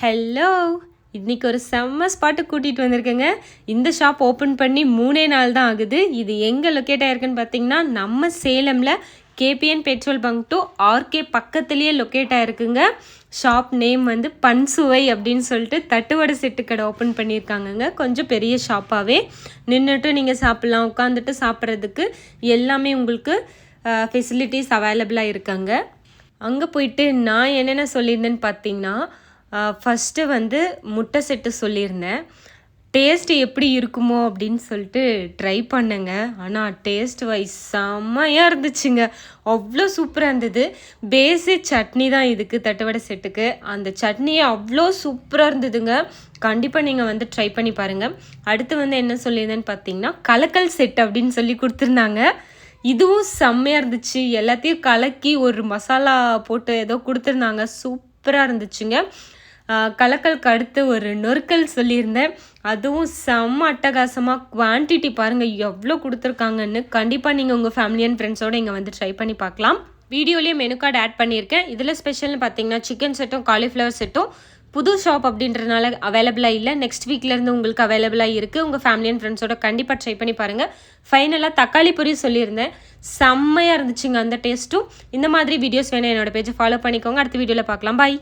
Hello. இன்னைக்கு ஒரு செம்ம ஸ்பாட்டு கூட்டிகிட்டு வந்திருக்கேங்க. இந்த ஷாப் ஓப்பன் பண்ணி மூணே நாள் தான் ஆகுது. இது எங்கே லொக்கேட் ஆகிருக்குன்னு பார்த்தீங்கன்னா நம்ம சேலமில் KPN petrol bunk to RK பக்கத்துலேயே லொக்கேட் ஆகிருக்குங்க ஷாப் நேம் வந்து பன்சுவை அப்படின்னு சொல்லிட்டு தட்டுவடை செட்டு கடை ஓப்பன் பண்ணியிருக்காங்கங்க. கொஞ்சம் பெரிய ஷாப்பாகவே நின்றுட்டு நீங்கள் சாப்பிட்லாம் உட்காந்துட்டு சாப்பிட்றதுக்கு எல்லாமே உங்களுக்கு ஃபெசிலிட்டிஸ் அவைலபிளாக இருக்காங்க. அங்கே போயிட்டு நான் என்னென்ன சொல்லியிருந்தேன்னு பார்த்தீங்கன்னா ஃபஸ்ட்டு வந்து முட்டை செட்டு சொல்லியிருந்தேன். டேஸ்ட் எப்படி இருக்குமோ அப்படின்னு சொல்லிட்டு ட்ரை பண்ணுங்க. ஆனால் டேஸ்ட் வைஸ் செம்மையாக இருந்துச்சுங்க. அவ்வளோ சூப்பராக இருந்தது. பேசிக் சட்னி தான் இதுக்கு தட்டுவடை செட்டுக்கு. அந்த சட்னியே அவ்வளோ சூப்பராக இருந்ததுங்க. கண்டிப்பாக நீங்கள் வந்து ட்ரை பண்ணி பாருங்கள் அடுத்து வந்து என்ன சொல்லியிருந்தேன்னு பார்த்தீங்கன்னா கலக்கல் செட் அப்படின்னு சொல்லி கொடுத்துருந்தாங்க. இதுவும் செம்மையாக இருந்துச்சு. எல்லாத்தையும் கலக்கி ஒரு மசாலா போட்டு ஏதோ கொடுத்துருந்தாங்க. சூப்பராக இருந்துச்சுங்க. கலக்கலுக்கு அடுத்து ஒரு நொறுக்கல் சொல்லியிருந்தேன். அதுவும் செம்ம அட்டகாசமாக குவான்டிட்டி பாருங்கள் எவ்வளோ கொடுத்துருக்காங்கன்னு. கண்டிப்பாக நீங்கள் உங்கள் ஃபேமிலி அண்ட் ஃப்ரெண்ட்ஸோடு இங்கே வந்து ட்ரை பண்ணி பார்க்கலாம். வீடியோலேயே மெனு கார்டு ஆட் பண்ணியிருக்கேன். இதில் ஸ்பெஷல்னு பார்த்தீங்கன்னா சிக்கன் செட்டும் காலிஃப்ளவர் செட்டும் புது ஷாப் அப்படின்றனால அவைலபிளாக இல்லை. நெக்ஸ்ட் வீக்லேருந்து உங்களுக்கு அவைலபிளாக இருக்குது உங்கள் ஃபேமிலி அண்ட் ஃப்ரெண்ட்ஸோட கண்டிப்பாக ட்ரை பண்ணி பாருங்கள் ஃபைனலாக தக்காளி பொரி சொல்லியிருந்தேன். செம்மையாக இருந்துச்சுங்க அந்த டேஸ்ட்டும் இந்த மாதிரி வீடியோஸ் வேணால் என்னோட பேஜை ஃபாலோ பண்ணிக்கோங்க. அடுத்த வீடியோவில் பார்க்கலாம். பாய்